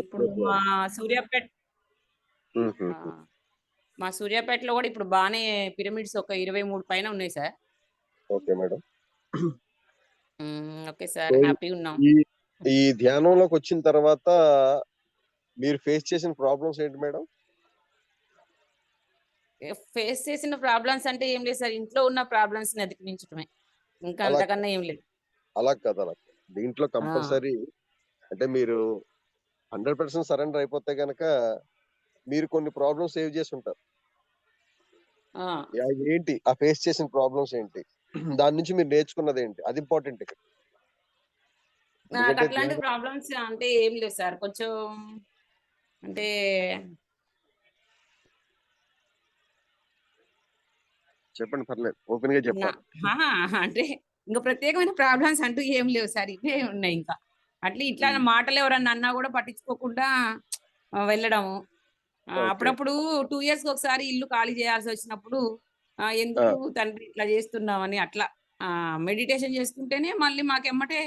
ఇప్పుడు మా. సూర్యాపేట్. మా సూర్యాపేటలో గూడా ఇప్పుడు బానే పిరమిడ్స్ ఒక 23 పైన ఉన్నాయి sir. Okay madam. Okay sir. హ్యాపీగున్నాం. ఈ ఈ ధ్యానంలోకొచ్చిన తర్వాత మీరు ఫేస్ చేసిన ప్రాబ్లమ్స్ ఏంటి మేడం? ఫేస్ చేసిన ప్రాబ్లమ్స్ అంటే ఏం లేదు సార్. ఇంట్లో ఉన్న ప్రాబ్లమ్స్‌ని అధిగమించటమే. ఇంకా అలా కాదు. అంతకన్నా ఏం లేదు. అలా కాదు అలా. దీంట్లో! కంపల్సరీ అంటే మీరు 100% సరెండర్ అయిపోతే గనక మీరు కొన్ని ప్రాబ్లమ్స్ సేవ్. ఆ! యాహ్! ఏంటి? ఆ ఫేస్ చేసిన ప్రాబ్లమ్స్ ఏంటి? దాని నుంచి మీరు నేర్చుకున్నదేంటి? అది ఇంపార్టెంట్ ఇక్కడ. నాకు అట్లాంటి ప్రాబ్లమ్స్ అంటే ఏం లేవు సార్. కొంచెం అంటే చెప్పండి పర్లేదు. ఓపెన్‌గా నా చెప్పాలి. అహా! అంటే ఇంక ప్రత్యేకమైన ప్రాబ్లమ్స్ అంటూ ఏం లేవు సార్. ఇవే ఉన్నాయి ఇంకా. అట్లా ఇట్లా. మాటలు ఎవరన్నా అన్నా గూడా పట్టించుకోకుండా వెళ్ళడము. అప్పుడప్పుడు 2 ఇయర్స్‌కి ఒకసారి ఇల్లు ఖాళీ చేయాల్సొచ్చినప్పుడు ఆహ్, ఎందుకు! తండ్రి ఇట్లా చేస్తున్నావని అట్లా మెడిటేషన్ చేసుకుంటేనే మళ్ళీ మాకెమ్మటే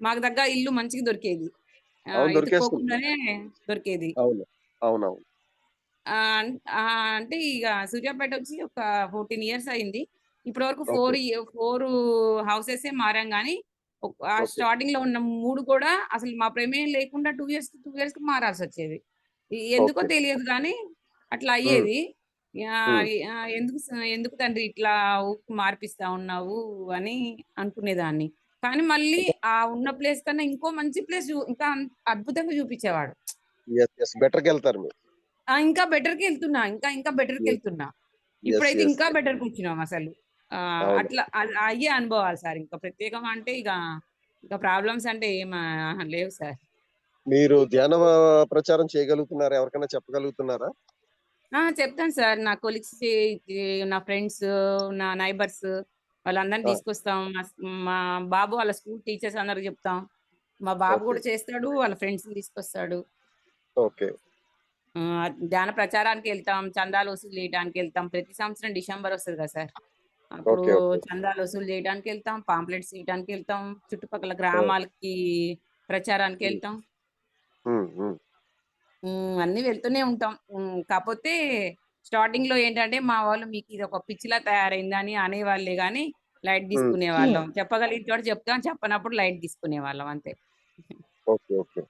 మాకు దగ్గ ఇల్లు మంచిగా దొరికేది. దొరికేది. అవునవును. ఆహ్, అంటే ఇగ సూర్యాపేట వచ్చి ఒక 14 ఇయర్స్ అయింది. ఇప్పటి వరకు ఓకే. 4 ఇయ 4 హౌసెసే మారాం గానీ, ఒక్ ఆహ్, ఓకే. స్టార్టింగ్‌లో ఉన్న 3 కూడా అసలు మా ప్రమేయం లేకుండా 2 ఇయర్స్‌కి, 2 ఇయర్స్‌కి మారాల్సొచ్చేది. ఎ ఎందుకో ఓకే. తెలియదు గానీ అట్లా. అయ్యేది. ఎందుకు ఎందుకు తండ్రి ఇట్లా మార్పిస్తా ఉన్నావు అని అనుకునేదాన్ని. కానీ మళ్ళీ ఆ ఉన్న ప్లేస్ కన్నా ఇంకో మంచి ప్లేస్ ఇంకా అద్భుతంగా చూపిచ్చేవాడు. యెస్. యెస్. బెటర్‌కెళ్తారు మీరు. ఆ! ఇంకా బెటర్‌కెళ్తున్నా. ఇంకా ఇంకా యెస్. బెటర్‌కెళ్తున్నా. యెస్. ఇప్పుడైతే. ఇంకా బెటర్‌కొచ్చినాం అసలు. ఆహ్, అవును. అట్లా అయ్యే అనుభవాలు సార్. ఇంకా ప్రత్యేకం అంటే ఇగ ఇక ప్రాబ్లమ్స్ అంటే ఏం! లేవు సార్. మీరు ధ్యాన ప్రచారం చేయగలుగుతున్నారా? ఎవరికైనా చెప్పగలుగుతున్నారా? ఆ! చెప్తాను సార్. నా కొలీగ్స్‌కి ఈ నా ఫ్రెండ్స్, నా నైబర్స్ వాళ్ళందరిని! తీసుకొస్తాం. మా బాబు వాళ్ళ స్కూల్ టీచర్స్ అందరికి చెప్తాం. మా బాబు. కూడా చేస్తాడు. వాళ్ళ ఫ్రెండ్స్‌ని తీసుకొస్తాడు. ఓకే. ధ్యాన ప్రచారానికెళ్తాం. చందాలు వసూలు చేయడానికెళ్తాం. ప్రతి సంవత్సరం డిసెంబర్ వస్తది కదా సార్! అప్పుడు ఓకే. ఓకే. చందాలు వసూలు చేయడానికెళ్తాం. పాంప్లెట్స్ ఇయటానికెళ్తాం. చుట్టుపక్కల ఆ! గ్రామాలకి. హ్మ్. హ్మ్. అన్నీ వెళ్తూనే ఉంటాం. హ్మ్. కాపోతే స్టార్టింగ్‌లో ఏంటంటే మా వాళ్ళు మీకిదొక పిచ్చిలా తయారైందని అనేవాళ్ళే గానీ లైట్ హ్మ్. తీసుకునేవాళ్ళం. చెప్పగలిగిన చోట చెప్తాం. చెప్పనప్పుడు లైట్ తీసుకునేవాళ్ళం అంతే. ఓకే. ఓకే.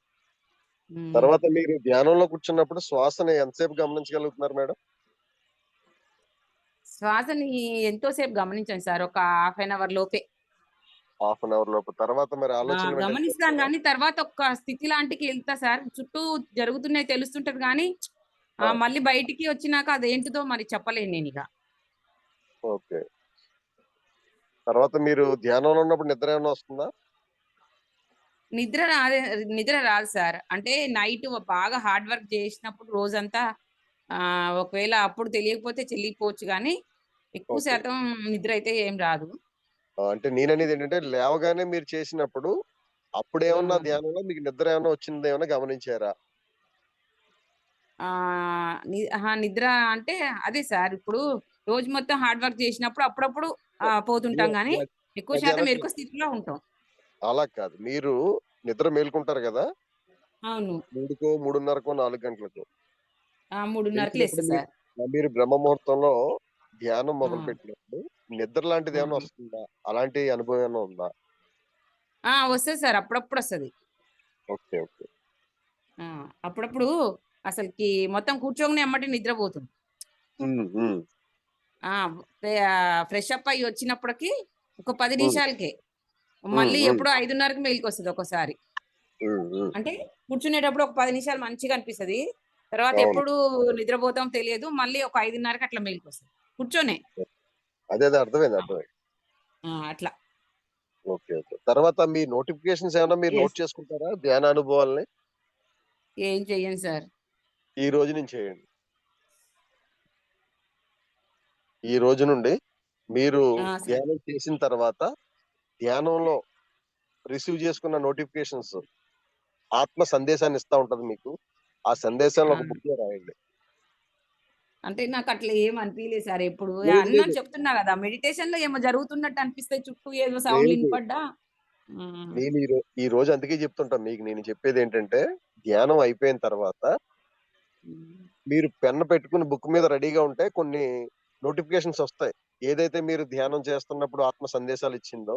తర్వాత మీరు ధ్యానంలో కూర్చున్నప్పుడు శ్వాసని ఎంతసేపు గమనించగలుగుతున్నారు మేడం? శ్వాసని ఎంతో సేపు గమనించాను సార్. ఒక హాఫ్ ఎన్ అవర్ లోపే. హాఫ్ అన్ అవర్ లోపు. తర్వాత మరి ఆ! ఆలోచనలు వెంటనే గమనిస్తాను వస్తాయా? గానీ తర్వాత ఒక స్థితి లాంటికెళ్తా సార్. చుట్టూ జరుగుతున్నయి తెలుస్తుంటది! ఆహ్, మళ్ళీ బయటికి వచ్చినాక అదేంటిదో మరి చెప్పలేను నేనిగ. ఓకే. తర్వాత మీరు ధ్యానంలో ఉన్నప్పుడు నిద్ర ఏమన్నా వస్తుందా? నిద్ర రాదే నిద్ర రాదు సార్. అంటే నైట్ బాగా హార్డ్ వర్క్ చేసినప్పుడు రోజంతా ఒకవేళ అప్పుడు తెలియకపోతే చెలిపోవచ్చు గానీ, ఎక్కువ ఓకే. శాతం నిద్ర అయితే ఏం రాదు. ఆ! అంటే నేననేదేంటంటే లేవగానే మీరు చేసినప్పుడు అప్పుడేమన్నా ఆ! ధ్యానంలో మీకు నిద్ర ఏమన్నా వచ్చిందేమన్నా గమనించారా? ఆహ్, ని అహా! నిద్ర అంటే అదే సార్. ఇప్పుడు రోజు మొత్తం హార్డ్ వర్క్ చేసినప్పుడు అప్పుడప్పుడు అది పోతుంటాం గానీ, అది ఎక్కువ శాతం. మెలుకువ స్థితిలో ఉంటాం. అలా కాదు. మీరు నిద్ర మేలుకుంటారు గదా! అవును. 3కో, 3:30కో, 4 గంటలకో. ఆ! 3:30కి లేస్తా లేచినప్పుడు సార్. మీరు బ్రహ్మ ముహూర్తంలో ధ్యానం ఆ! మొదలుపెట్టినప్పుడు నిద్ర లాంటిదేమన్నా ఆ! వస్తుందా? అలాంటి అనుభవం ఏమన్నా ఉందా? ఆ! వస్తది సార్. అప్పుడప్పుడొస్తది. ఓకే. ఓకే. ఆ! అప్పుడప్పుడు అసలకి మొత్తం కూర్చోంగానే ఎమ్మటే నిద్రపోతుంది. ఆ! ఫ్రెష్ అప్ అయ్యి వచ్చినప్పటికి ఒక 10 హ్మ్. నిమిషాలకే. మళ్ళీ. ఎప్పుడో 5:30కి మెలుకువొస్తది ఒక్కోసారి. హ్మ్. హ్మ్. అంటే కూర్చునేటప్పుడు ఒక 10 నిమిషాలు మంచిగా అనిపిస్తది. తర్వాత. ఎప్పుడు నిద్రపోతామో తెలియదు. మళ్ళీ ఒక 5:30కి అట్లా మెలుకువొస్తది. కూర్చొనే. అదే అర్థమైంది. అర్థమైంది. అట్లా. ఓకే. ఓకే. తర్వాత మీ నోటిఫికేషన్స్ ఏమన్నా మీరు. నోట్ చేసుకుంటారా? ధ్యాన అనుభవాల్ని? ఏం చెయ్యను సార్. ఈ రోజు నుంచి చేయండి. ఈ రోజు నుండి మీరు. ధ్యానం చేసిన తర్వాత ధ్యానంలో రిసీవ్ చేసుకున్న నోటిఫికేషన్స్ ఆత్మ సందేశాన్ని ఇస్తా ఉంటది మీకు. ఆ సందేశాలను ఆ! ఒక బుక్‌లో రాయండి. అంటే నాకట్లా ఏం అనిపియలేదు సార్ ఎప్పుడు. అన్నా. చెప్తున్నా గదా! మెడిటేషన్‌లో ఏమో జరుగుతున్నట్టు అనిపిస్తాయి. చుట్టూ ఏదో. ఇనపడ్డా హ్మ్. నేను ఈ రోజు అందుకే చెప్తుంటా మీకు నేను చెప్పేదేంటంటే, ధ్యానం అయిపోయిన తర్వాత. మీరు పెన్ పెట్టుకొని బుక్ మీద రెడీగా ఉంటే కొన్ని నోటిఫికేషన్స్ ఒస్తాయి. ఏదైతే మీరు ధ్యానం చేస్తున్నప్పుడు ఆత్మ సందేశాలిచ్చిందో,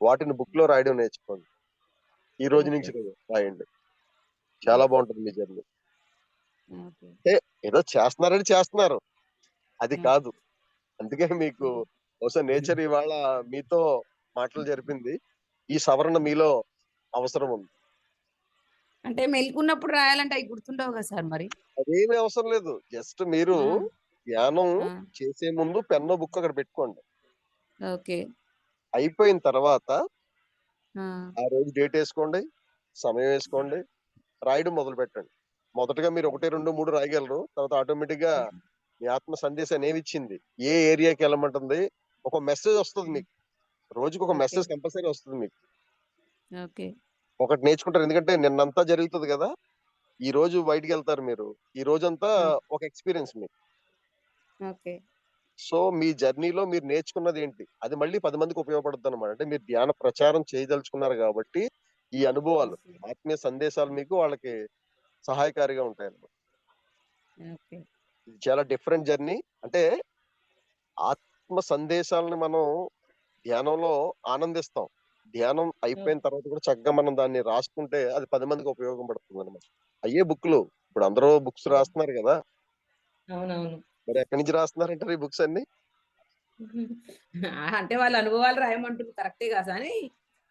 వాటిని బుక్‌లో రాయడం నేర్చుకోండి. ఈ రోజు. నుంచి రాయండి. చాలా బావుంటది మీ జర్నీ. ఓకే. అంటే ఏదో చేస్తున్నారని చేస్తున్నారు. అది హ్మ్. కాదు. అందుకే మీకు హ్మ్. బహుశా నేచర్ ఇవాళ మీతో మాటలు జరిపింది. ఈ సవరణ మీలో అవసరం ఉంది. అంటే మెలుకున్నప్పుడు రాయాలంటే అయి గుర్తుండవు గదా సార్ మరి? అదేమీ అవసరం లేదు. జస్ట్ మీరు ఆ! ధ్యానం ఆ! చేసే ముందు పెన్నో, బుక్కో అక్కడ పెట్టుకోండి. ఓకే. అయిపోయిన తర్వాత ఆ! ఆ రోజు డేటేసుకోండి. సమయం ఏసుకోండి. రాయడం మొదలుపెట్టండి. మొదటగా మీరు 1, 2, 3 రాయగలరు. తర్వాత ఆటోమేటిక్‌గా హ్మ్. మీ ఆత్మ సందేశాన్ని ఏమిచ్చింది? ఏ ఏరియాకెళ్ళమంటుంది? ఒక మెసేజ్ ఒస్తది హ్మ్. మీకు. రోజుకొక ఓకే. మెసేజ్ కంపల్సరీ ఒస్తది మీకు. ఓకే. ఒకటి నేర్చుకుంటారు. ఎందుకంటే నిన్నంతా జరుగుతది గదా! ఈ రోజు బయటికెళ్తారు మీరు. ఈ రోజంతా. ఒక ఎక్స్‌పీరియన్స్ మీకు. ఓకే. సో, మీ జర్నీలో మీరు నేర్చుకున్నదేంటి? అది మళ్ళీ 10 మందికి ఉపయోగపడుద్దనమాట. అంటే మీరు ధ్యాన ప్రచారం చేయదలుచుకున్నారు గాబట్టి, ఈ అనుభవాలు. ఆత్మీయ సందేశాలు మీకు వాళ్ళకి సహాయకారిగా. ఓకే. ఇది చాలా డిఫరెంట్ జర్నీ. అంటే ఆత్మ సందేశాలను మనం ధ్యానంలో ఆనందిస్తాం. ధ్యానం అయిపోయిన. తర్వాత కూడా చక్కగా మనం దాన్ని రాసుకుంటే అది 10 మందికి ఉపయోగపడుతుందనమాట. అయ్యే బుక్‌లు. ఇప్పుడు అందరూ బుక్స్! రాస్తున్నారు! అవునవును. మరి ఎక్కడి నుంచి రాస్తున్నారంటారు ఈ బుక్స్ అన్నీ? అంటే వాళ్ళ అనుభవాలు రాయమంటుంది కరెక్టే కదా! అని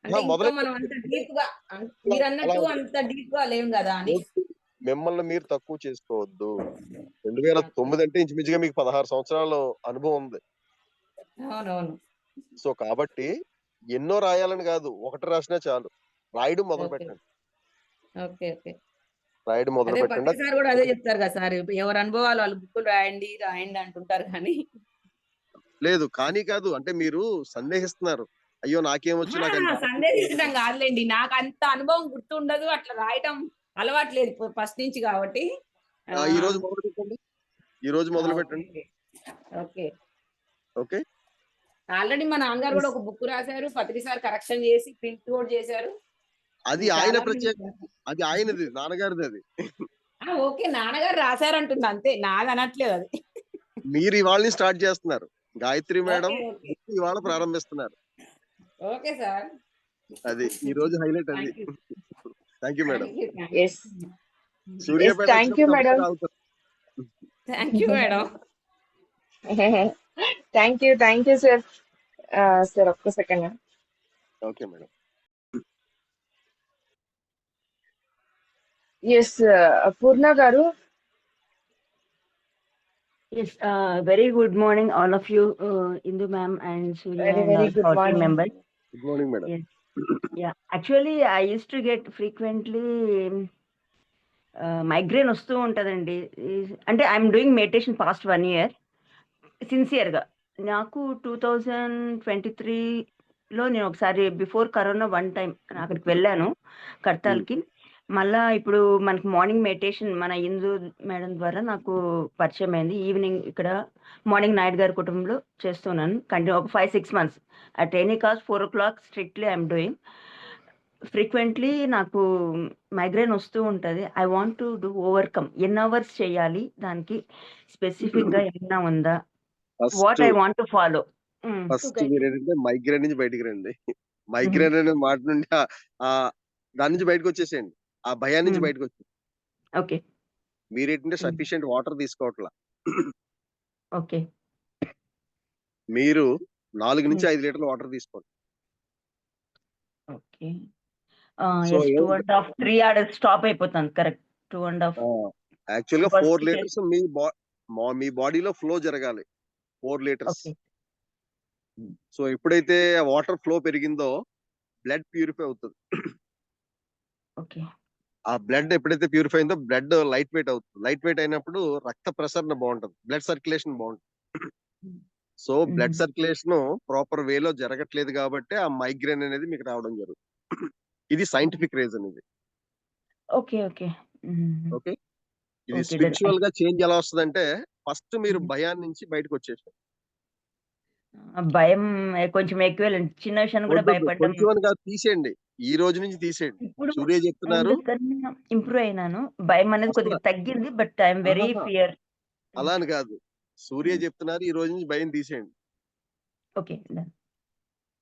మనం మొదలెట్టండి. అంత అంత డీప్‌గా లేము గదా! అని. మిమ్మల్ని మీరు తక్కువ చేసుకోవద్దు. ఓకే. 2009 అంటే ఇంచుమించుగా మీకు 16 సంవత్సరాలు అనుభవం ఉంది. అవునవును. సో, కాబట్టి ఎన్నో రాయాలని గాదు. ఒకటి రాసినా చాలు. రాయడం. ఓకే. ఓకే. రాయడం మొదలుపెట్టండి. పత్రి సార్ గూడా అదే జెప్తారు గదా! సార్. ఎవరి అనుభవాలు వాళ్ళు బుక్కులు రాయండి, రాయండి అంటుంటారు గానీ లేదు. కానీ కాదు. అంటే మీరు సందేహిస్తున్నారు. అయ్యో! నాకేమొచ్చు! నాకని సందేహించడం రాకపోతే గాదులెండి. నాకంత అనుభవం గుర్తుండదు. అట్లా రాయటం అలవాటు లేదు ఫస్ట్ నుంచి గాబట్టి. ఆ! ఆహ్, ఈరోజు మొదలుపెట్టండి. ఈరోజు ఆ! మొదలుపెట్టండి. ఓకే. ఓకే. ఓకే. ఆల్రెడీ మా నాన్నగారు యెస్. ఒక బుక్. పత్రి సార్ కరెక్షన్ జేసి ప్రింట్ గూడా జేసారు. అది. ఆయన ప్రత్యేక అది ఆయనది. నాన్నగారిదది. ఆ! ఓకే. నాన్నగారు రాసారంటున్నా అంతే. నాదనట్లేదు అది. మీరు ఇవాళ స్టార్ట్ చేస్తున్నారు. గాయత్రి మేడం ఇవాళ ప్రారంభిస్తున్నారు. Okay sir. అది. ఈరోజు హైలైట్ అది. Thank you. Thank you madam. Thank you. Thank Yes. You. Yes, Suryapet thank you, వచ్చినప్పుడు madam. Compulsory ఆగుతారు. Thank you madam. Thank you. Thank you sir. Ah, sir ఒక్క second. Okay madam. Yes. Purna garu Yes, uh, very good morning, all of you, uh, Indu ma'am and Surya very and very all good our team morning. members. Good morning madam. Yes, Actually, I used to get frequently uh, migraine వస్తూ ఉంటదండి. అంటే I'm doing meditation past one year సిన్సియర్గా నాకు two thousand twenty త్రీలో నేను ఒకసారి before corona one time అక్కడికి వెళ్ళాను కడతాల్కి మళ్ళా ఇప్పుడు మనకి మార్నింగ్ మెడిటేషన్ మన ఇందు మేడం ద్వారా నాకు పరిచయం అయింది ఈవినింగ్ ఇక్కడ మార్నింగ్ నాయుడు గారి కుటుంబంలో చేస్తున్నాను. కంటిన్యూ ఒక five six months. At any cost four o'clock strictly I'm doing frequently నాకు మైగ్రేన్ వస్తూ ఉంటుంది. I want to do overcome ఎన్ని అవర్స్ చేయాలి? దానికి స్పెసిఫిక్గా ఏమైనా ఉందా? What I want to follow first మీరేంటంటే మైగ్రేన్ నుంచి బయటికి రండి. మైగ్రేన్ అనే మాట నుండి దాని నుంచి బయటకొచ్చేసేయండి. ఆ భయాన్ని నుంచి మ్మ్. బయటకొచ్చేయండి. ఓకే మీరేంటంటే మ్మ్. సఫిషియెంట్ వాటర్ తీసుకోవట్ల. ఓకే మీరు 4 నుంచి. 5 లీటర్ల వాటర్ తీసుకోండి. ఓకే సో ఎస్ టూ ఏం అండ్ హాఫ్ త్రీ ఆడ స్టాప్ అయిపోతుంది కరెక్ట్ టూ అండ్ హాఫ్ ఆ! యాక్చువల్‌గా ఫస్ట్ 4 లీటర్స్ మీ మా బాడీలో ఫ్లో జరగాలి. 4 లీటర్స్. సో ఎప్పుడైతే వాటర్ ఫ్లో పెరిగిందో బ్లడ్ ప్యూరిఫై అవుతది. ఓకే ఆ బ్లడ్ ఎప్పుడైతే ప్యూరిఫై అయిందో బ్లడ్ లైట్ వెయిట్ అవుతుంది. లైట్ వెయిట్ అయినప్పుడు రక్త ప్రసరణ బావుంటది. బ్లడ్ సర్క్యులేషన్ బావుంటది. సో బ్లడ్ సర్క్యులేషన్ ప్రాపర్ వేలో జరగట్లేదు గాబట్టే ఆ మైగ్రేన్ అనేది మీకు రావడం జరుగుతుంది. ఇది సైంటిఫిక్ రీజన్ ఇది. Okay okay okay. ఇది ఓకే స్పిరిచువల్‌గా చేంజ్ ఎలా వస్తదంటే ఫస్ట్ మీరు. భయాన్ని నుంచి బయటకొచ్చేసారు. ఆ భయం కొంచెం ఎక్కువేలెండి. చిన్న విషయానికి కూడా. భయపడడం తీసేయండి. ఈ రోజు నుంచి తీసేయండి. ఇప్పుడు సూర్య చెప్తున్నారు ఇంప్రూవ్ అయినాను. భయం అనేది కొద్దిగా తగ్గింది. But I am very! Fear. అలా అని కాదు. సూర్య. చెప్తున్నారు ఈ రోజు నుంచి భయం తీసేయండి. ఓకే.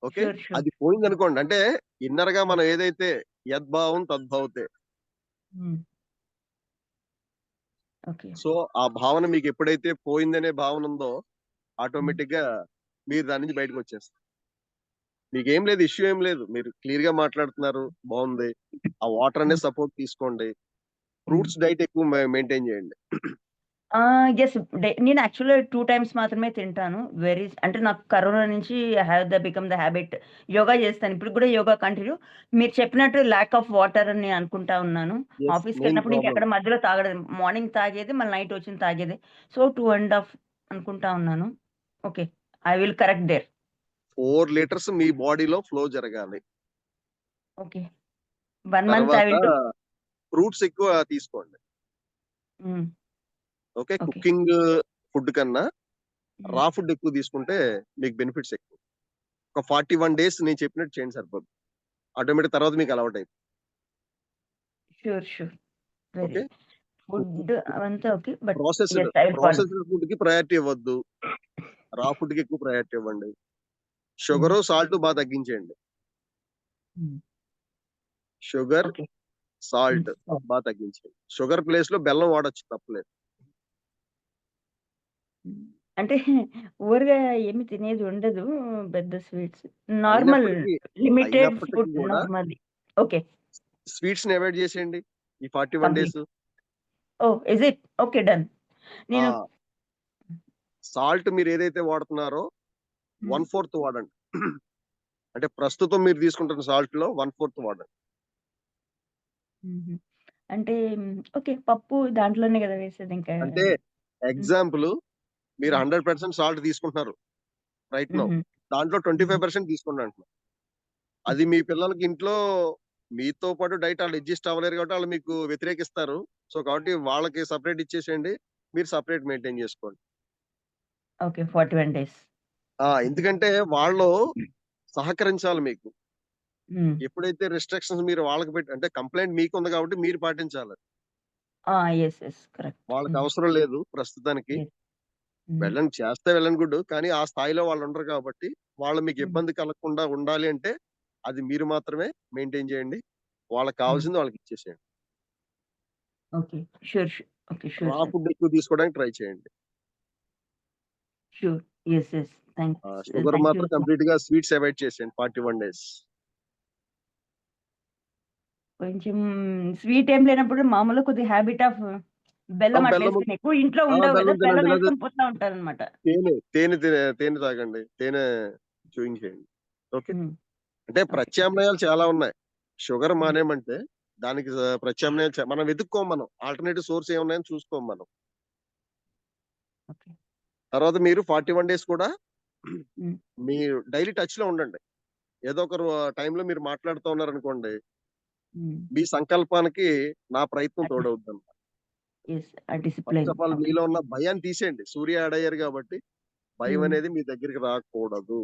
ఓకే. షూర్. షూర్. అది పోయిందనుకోండి. అంటే ఇన్నర్‌గా మనం ఏదైతే యద్భావం తద్భవతే. ఓకే. సో, ఆ భావన మీకు ఎప్పుడైతే పోయిందనే భావన ఉందో హ్మ్. ఆటోమేటిక్‌గా మీరు దాని నుంచి బయటకొచ్చేస్తారు. మీకేం లేదు. ఇష్యూ ఏం లేదు. మీరు క్లియర్‌గా మాట్లాడుతున్నారు. బావుంది. ఆ వాటర్. అనేది సపోర్ట్ తీసుకోండి. ఫ్రూట్స్ డైట్ ఎక్కువ మెయింటైన్ చేయండి. డే నేను యాక్చువల్‌గా 2 టైమ్స్ మాత్రమే తింటాను. వెరీ అంటే నాకు కరోనా నుంచి I have the become the habit. Yoga చేస్తాను. ఇప్పటికి కూడా యోగా కంటిన్యూ. మీరు చెప్పినట్టు ల్యాక్ ఆఫ్ వాటర్ అని అనుకుంటా ఉన్నాను. ఆఫీస్‌కెళ్ళినప్పుడు ప్రాబ్లమ్. ఇంకెక్కడ మధ్యలో తాగడం. మార్నింగ్ తాగేది మళ్ళీ నైట్ వచ్చింది తాగేది. సో, 2 అండ్ హాఫ్ అనుకుంటా ఉన్నాను. Okay. I will correct there. 4 litres మీ బాడీలో ఫ్లో జరగాలి. ఓకే. 1 మంత్ ఐ తర్వాత విల్ డూ. ఫ్రూట్స్ ఎక్కువ తీసుకోండి. హ్మ్. ఓకే. కుకింగ్ ఫుడ్ కన్నా హ్మ్. రా ఫుడ్ ఎక్కువ తీసుకుంటే మీకు బెనిఫిట్స్ ఎక్కువ. ఒక 41 డేస్ నేను చెప్పినట్టు చేయండి సరిపోద్ది. ఆటోమేటిక్ తర్వాత మీకు. Sure. Sure. Very okay. Food okay. But ఫుడ్‌కి ప్రయారిటీ ఇవ్వద్దు. రా ఫుడ్‌కి ఎక్కువ ప్రయారిటీ ఇవ్వండి. షుగరు, సాల్ట్ బాగా తగ్గించేయండి. షుగర్. సాల్ట్! బాగా తగ్గించేయండి. షుగర్ ప్లేస్‌లో బెల్లం వాడొచ్చు తప్పులేదు. అంటే ఊరగా ఏమి తినేది ఉండదు. పెద్ద స్వీట్స్. నార్మల్ లిమిటెడ్ ఫుడ్ కూడా నార్మల్లీ. ఓకే. స్వీట్స్‌ని అవాయిడ్ చేసేయండి. ఈ 41 complete. Days. Oh! Is it? Okay. Done. నేను సాల్ట్ మీరేదైతే వాడుతున్నారో హ్మ్. 1/4 వాడండి. అంటే ప్రస్తుతం మీరు తీసుకుంటున్న సాల్ట్‌లో 1/4 వాడండి. హుహు. అంటే ఓకే. పప్పు దాంట్లోనే కదా వేసేది ఇంకా. అంటే. ఎగ్జాంపుల్ మీరు హ్మ్. 100% సాల్ట్ తీసుకుంటున్నారు. Right now. దాంట్లో హుహు. 25% తీసుకోండి అంటున్నా. అది మీ పిల్లలకి ఇంట్లో మీతో పాటు డైట్ ఆళ్ళు అడ్జస్ట్ అవ్వలేరు కాబట్టి ఆళ్ళు మీకు వ్యతిరేకిస్తారు. సో, కాబట్టి వాళ్ళకి సెపరేట్ ఇచ్చేసేయండి. మీరు సెపరేట్ మెయింటైన్ చేసుకోండి. ఓకే. 41 డేస్. ఆ! ఎందుకంటే వాళ్ళు సహకరించాలి మీకు. ఎప్పుడైతే రిస్ట్రిక్షన్స్ మీరు వాళ్ళకి పెట్టి అంటే కంప్లెయింట్ మీకుంది కాబట్టి మీరు పాటించాలి. కరెక్ట్. వాళ్ళకి. అవసరం లేదు ప్రస్తుతానికి. వెళ్ళండి చేస్తే వెళ్ళండి గుడ్. కానీ ఆ స్థాయిలో వాళ్ళు ఉండరు కాబట్టి వాళ్ళు మీకు. ఇబ్బంది కలగకుండా ఉండాలి అంటే అది మీరు మాత్రమే మెయింటైన్ చేయండి. వాళ్ళకి. కావాల్సింది వాళ్ళకి ఇచ్చేసేయండి. Okay. Sure. Sure. Okay. Sure రా సార్. ఫుడ్ ఎక్కువ తీసుకోవడానికి ట్రై చేయండి. షూర్. యెస్. యెస్. షుగర్ మాత్రం సో కంప్లీట్‌గా స్వీట్స్ అవాయిడ్ చేసేయండి 41 డేస్. కొంచెం స్వీట్ ఏం లేనప్పుడు మామూలుగా కొద్దిగా హాబిట్ ఆఫ్! బెల్లం అట్లా ఎక్కువ ఇంట్లో! ఉండవు కదా! బెల్లం పోతా ఉంటారనమాట. తేనె, తేనె తినే తేనె తాగండి. తేనె చూయింగ్ చేయండి. ఓకే. అంటే. ప్రత్యామ్నాయాలు చాలా ఉన్నాయి. షుగర్ హ్మ్. మానేయమంటే దానికి ప్రత్యామ్నాయాలు మనం వెతుక్కోం మనం. ఆల్టర్‌నేటివ్ సోర్స్ ఏమున్నాయని చూసుకోం మనం. తర్వాత మీరు 41 డేస్ కూడా. మీరు డైలీ టచ్‌లో ఉండండి. ఏదో ఒక టైంలో మీరు మాట్లాడుతూ ఉన్నారనుకోండి. మీ సంకల్పానికి నా ప్రయత్నం ఆల్ ఓకే. మీలో ఉన్న భయాన్ని తీసేయండి. సూర్య యాడ్ అయ్యారు కాబట్టి భయం. అనేది మీ దగ్గరికి రాకూడదు.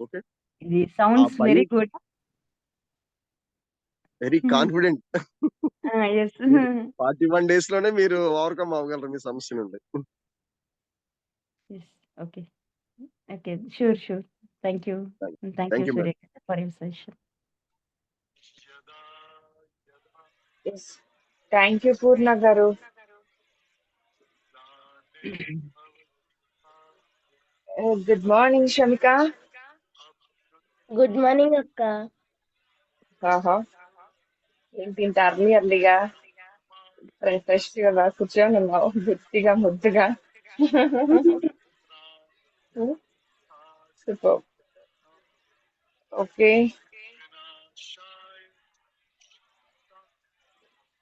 ఓకే. ఇది sounds very good. Very. Confident. Yes. మీరు 41 డేస్‌లోనే మీరు ఓవర్‌కమ్ అవ్వగలరు మీ సమస్య నుండి. Okay. Okay. Sure. Sure. Thank you. Thank you. Surya for your suggestion. Thank you Purna garu. Good morning Shamika. Good morning అక్క. ఆహా! ఏంటి ఇంత అర్లీ అర్లీగా ఫ్రె ఫ్రెష్‌గా అలా కూర్చొనున్నావు బుద్ధిగా ముద్దుగా. హ్మ్. సూపర్. ఓకే.